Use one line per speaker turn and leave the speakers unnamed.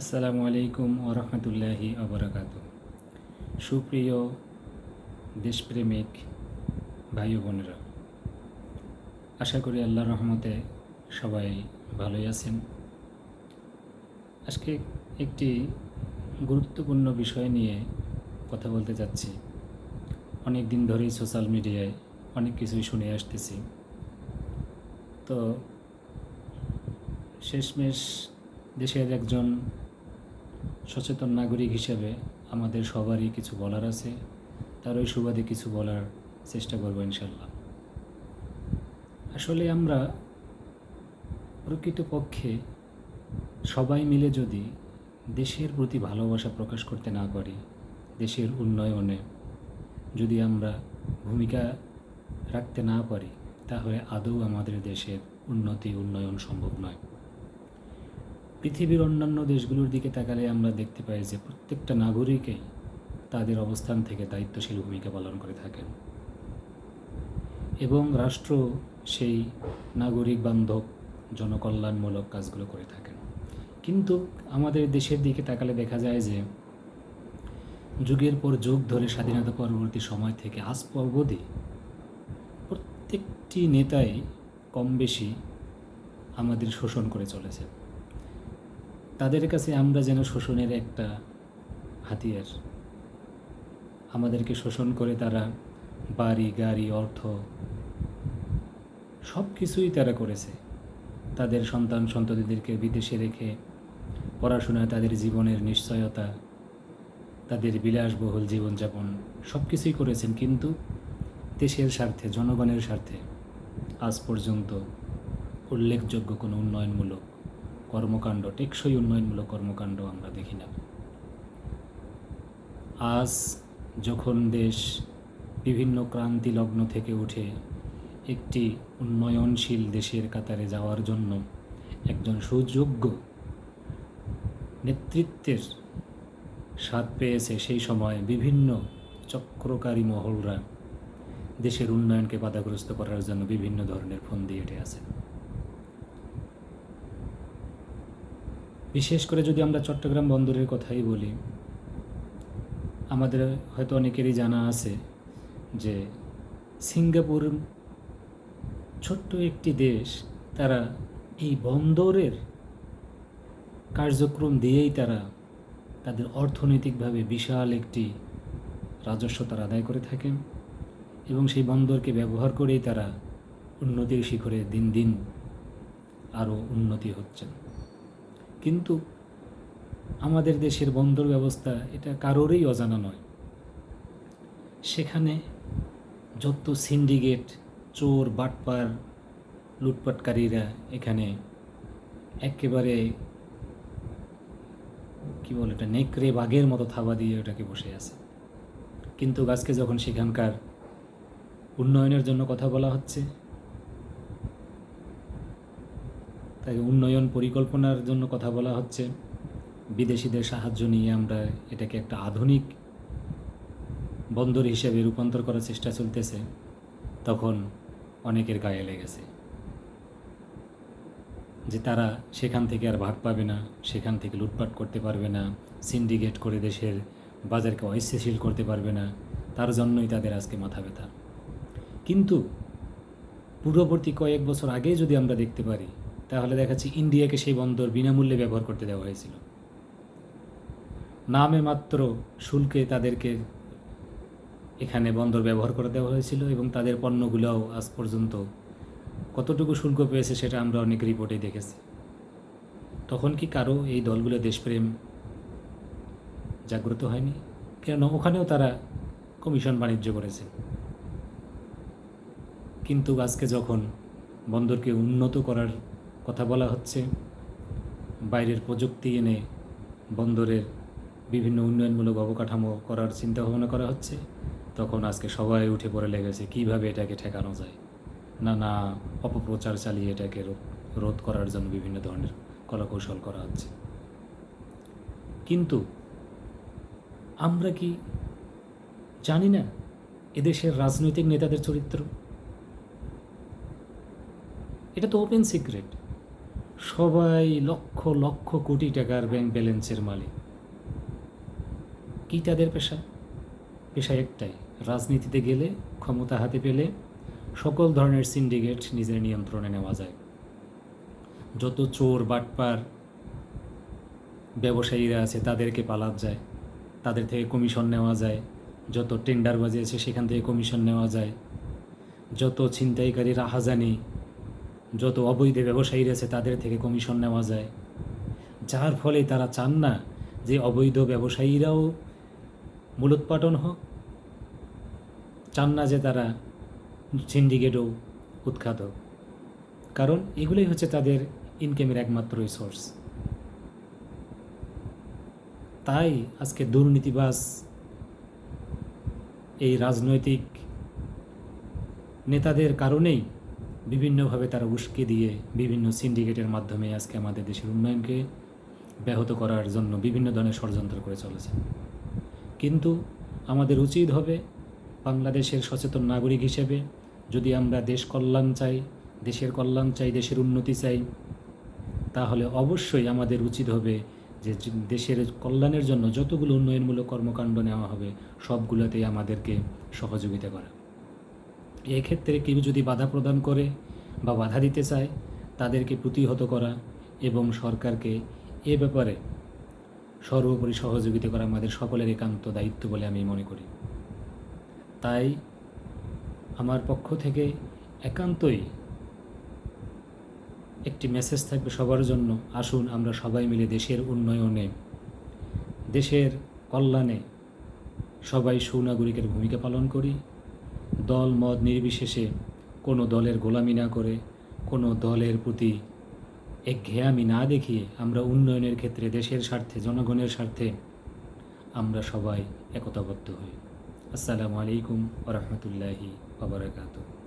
আসসালামু আলাইকুম ওরহমতুল্লাহি আবরাকাত সুপ্রিয় দেশপ্রেমিক ভাই বোনেরা, আশা করি আল্লাহর রহমতে সবাই ভালোই আছেন। আজকে একটি গুরুত্বপূর্ণ বিষয় নিয়ে কথা বলতে যাচ্ছি। অনেক দিন ধরেই সোশ্যাল মিডিয়ায় অনেক কিছুই শুনে আসতেছি। তো শেষমেশ দেশের একজন সচেতন নাগরিক হিসেবে আমাদের সবারই কিছু বলার আছে। তার ওই সুবাদে কিছু বলার চেষ্টা করব ইনশাল্লাহ আসলে আমরা প্রকৃতপক্ষে সবাই মিলে যদি দেশের প্রতি ভালোবাসা প্রকাশ করতে না পারি, দেশের উন্নয়নে যদি আমরা ভূমিকা রাখতে না পারি, তাহলে আদৌ আমাদের দেশের উন্নতি, উন্নয়ন সম্ভব নয়। পৃথিবীর অন্যান্য দেশগুলোর দিকে তাকালে আমরা দেখতে পাই যে প্রত্যেকটা নাগরিকই তাদের অবস্থান থেকে দায়িত্বশীল ভূমিকা পালন করে থাকেন। এবং রাষ্ট্র সেই নাগরিক বান্ধব, জনকল্যাণমূলক কাজগুলো করে থাকেন। কিন্তু আমাদের দেশের দিকে তাকালে দেখা যায় যে যুগের পর যুগ ধরে স্বাধীনতা পরবর্তী সময় থেকে আজ অবধি প্রত্যেকটি নেতাই কম বেশি আমাদের শোষণ করে চলেছে। তাদের কাছে আমরা যেন শোষণের একটা হাতিয়ার। আমাদেরকে শোষণ করে তারা বাড়ি, গাড়ি, অর্থ সব কিছুই তারা করেছে। তাদের সন্তান, সন্ততিদেরকে বিদেশে রেখে পড়াশোনায় তাদের জীবনের নিশ্চয়তা, তাদের বিলাসবহুল জীবনযাপন সব কিছুই করেছেন কিন্তু দেশের স্বার্থে, জনগণের স্বার্থে আজ পর্যন্ত উল্লেখযোগ্য কোনো উন্নয়নমূলক কর্মকাণ্ড, টেকসই উন্নয়নমূলক কর্মকাণ্ড আমরা দেখি না আজ যখন দেশ বিভিন্ন ক্রান্তি লগ্ন থেকে উঠে একটি উন্নয়নশীল দেশের কাতারে যাওয়ার জন্য একজন সুযোগ্য নেতৃত্বের স্বাদ পেয়েছে, সেই সময় বিভিন্ন চক্রকারী মহলরা দেশের উন্নয়নকে বাধাগ্রস্ত করার জন্য বিভিন্ন ধরনের ফোন দিয়ে এটে আছে বিশেষ করে যদি আমরা চট্টগ্রাম বন্দরের কথাই বলি, আমাদের হয়তো অনেকেরই জানা আছে যে সিঙ্গাপুর ছোট্ট একটি দেশ, তারা এই বন্দরের কার্যক্রম দিয়েই তারা তাদের অর্থনৈতিকভাবে বিশাল একটি রাজস্ব তারা আদায় করে থাকেন এবং সেই বন্দরকে ব্যবহার করেই তারা উন্নতির শিখরে দিন দিন আরও উন্নতি হচ্ছেন। কিন্তু আমাদের দেশের বন্দর ব্যবস্থা এটা কারোরই অজানা নয়। সেখানে যত সিন্ডিকেট চোর, বাটপার, লুটপাটকারীরা এখানে একেবারে কি বলে এটা নেকড়ে বাঘের মতো থাবা দিয়ে ওটাকে বসে আছে। কিন্তু আজকে যখন সেখানকার উন্নয়নের জন্য কথা বলা হচ্ছে তাই উন্নয়ন পরিকল্পনার জন্য কথা বলা হচ্ছে। বিদেশিদের সাহায্য নিয়ে আমরা এটাকে একটা আধুনিক বন্দর হিসেবে রূপান্তর করার চেষ্টা চলতেছে। তখন অনেকের গায়ে লেগেছে যে তারা সেখান থেকে আর ভাগ পাবে না, সেখান থেকে লুটপাট করতে পারবে না সিন্ডিকেট করে দেশের বাজারকে অস্থিতিশীল করতে পারবে না, তার জন্যই তাদের আজকে মাথা ব্যথা। কিন্তু পূর্ববর্তী কয়েক বছর আগেই যদি আমরা দেখতে পারি তাহলে দেখাচ্ছি ইন্ডিয়াকে সেই বন্দর বিনামূল্যে ব্যবহার করতে দেওয়া হয়েছিল। নামে মাত্র শুল্কে তাদেরকে এখানে বন্দর ব্যবহার করে দেওয়া হয়েছিল এবং তাদের পণ্যগুলোও আজ পর্যন্ত কতটুকু শুল্ক পেয়েছে সেটা আমরা অনেক রিপোর্টেই দেখেছি। তখন কি কারও এই দলগুলো দেশপ্রেম জাগ্রত হয়নি? কেন ওখানেও তারা কমিশন বাণিজ্য করেছে। কিন্তু আজকে যখন বন্দরকে উন্নত করার কথা বলা হচ্ছে, বাইরের প্রযুক্তি এনে বন্দরের বিভিন্ন উন্নয়নমূলক অবকাঠামো করার চিন্তা ভাবনা করা হচ্ছে। তখন আজকে সবাই উঠে পড়ে লেগেছে, কীভাবে এটাকে ঠেকানো যায়? না না অপপ্রচার চালিয়ে এটাকে রোধ করার জন্য বিভিন্ন ধরনের কলাকৌশল করা হচ্ছে। কিন্তু আমরা কি জানি না এদেশের রাজনৈতিক নেতাদের চরিত্র? এটা তো ওপেন সিক্রেট সবাই লক্ষ লক্ষ কোটি টাকার ব্যাংক ব্যালেন্সের মালিক। কী তাদের পেশা? পেশা একটাই, রাজনীতিতে গেলে, ক্ষমতা হাতে পেলে সকল ধরনের সিন্ডিকেট নিজের নিয়ন্ত্রণে নেওয়া যায়। যত চোর, বাটপার ব্যবসায়ীরা আছে তাদেরকে পালাত যায়, তাদের থেকে কমিশন নেওয়া যায়। যত টেন্ডারবাজি আছে সেখান থেকে কমিশন নেওয়া যায়। যত ছিনতাইকারী, রাহাজানি যত অবৈধ ব্যবসায়ীরা আছে তাদের থেকে কমিশন নেওয়া যায়। যার ফলে তারা চান না যে অবৈধ ব্যবসায়ীরাও মূলোৎপাটন হোক। চান না যে তারা সিন্ডিকেটও উৎখাত হোক। কারণ এগুলোই হচ্ছে তাদের ইনকামের একমাত্র রিসোর্স তাই আজকে দুর্নীতিবাজ এই রাজনৈতিক নেতাদের কারণেই বিভিন্নভাবে তারা উস্কে দিয়ে বিভিন্ন সিন্ডিকেটের মাধ্যমে আজকে আমাদের দেশের উন্নয়নকে ব্যাহত করার জন্য বিভিন্ন ধরনের ষড়যন্ত্র করে চলেছে। কিন্তু আমাদের উচিত হবে বাংলাদেশের সচেতন নাগরিক হিসেবে যদি আমরা দেশ কল্যাণ চাই, দেশের কল্যাণ চাই, দেশের উন্নতি চাই, তাহলে অবশ্যই আমাদের উচিত হবে যে দেশের কল্যাণের জন্য যতগুলো উন্নয়নমূলক কর্মকাণ্ড নেওয়া হবে, সবগুলোতেই আমাদেরকে সহযোগিতা করা। এক্ষেত্রে কেউ যদি বাধা প্রদান করে বা বাধা দিতে চায়, তাদেরকে প্রতিহত করা এবং সরকারকে এ ব্যাপারে সর্বোপরি সহযোগিতা করা আমাদের সকলের একান্ত দায়িত্ব বলে আমি মনে করি। তাই আমার পক্ষ থেকে একান্তই একটি মেসেজ থাকবে সবার জন্য, আসুন আমরা সবাই মিলে দেশের উন্নয়নে, দেশের কল্যাণে সবাই সুনাগরিকের ভূমিকা পালন করি। দল মত নির্বিশেষে কোনো দলের গোলামি না করে, কোনো দলের প্রতি একঘেয়ামি না দেখিয়ে আমরা উন্নয়নের ক্ষেত্রে, দেশের স্বার্থে, জনগণের স্বার্থে আমরা সবাই একতাবদ্ধ হই। আসসালামু আলাইকুম ওরহমতুল্লাহি বাবরকাতু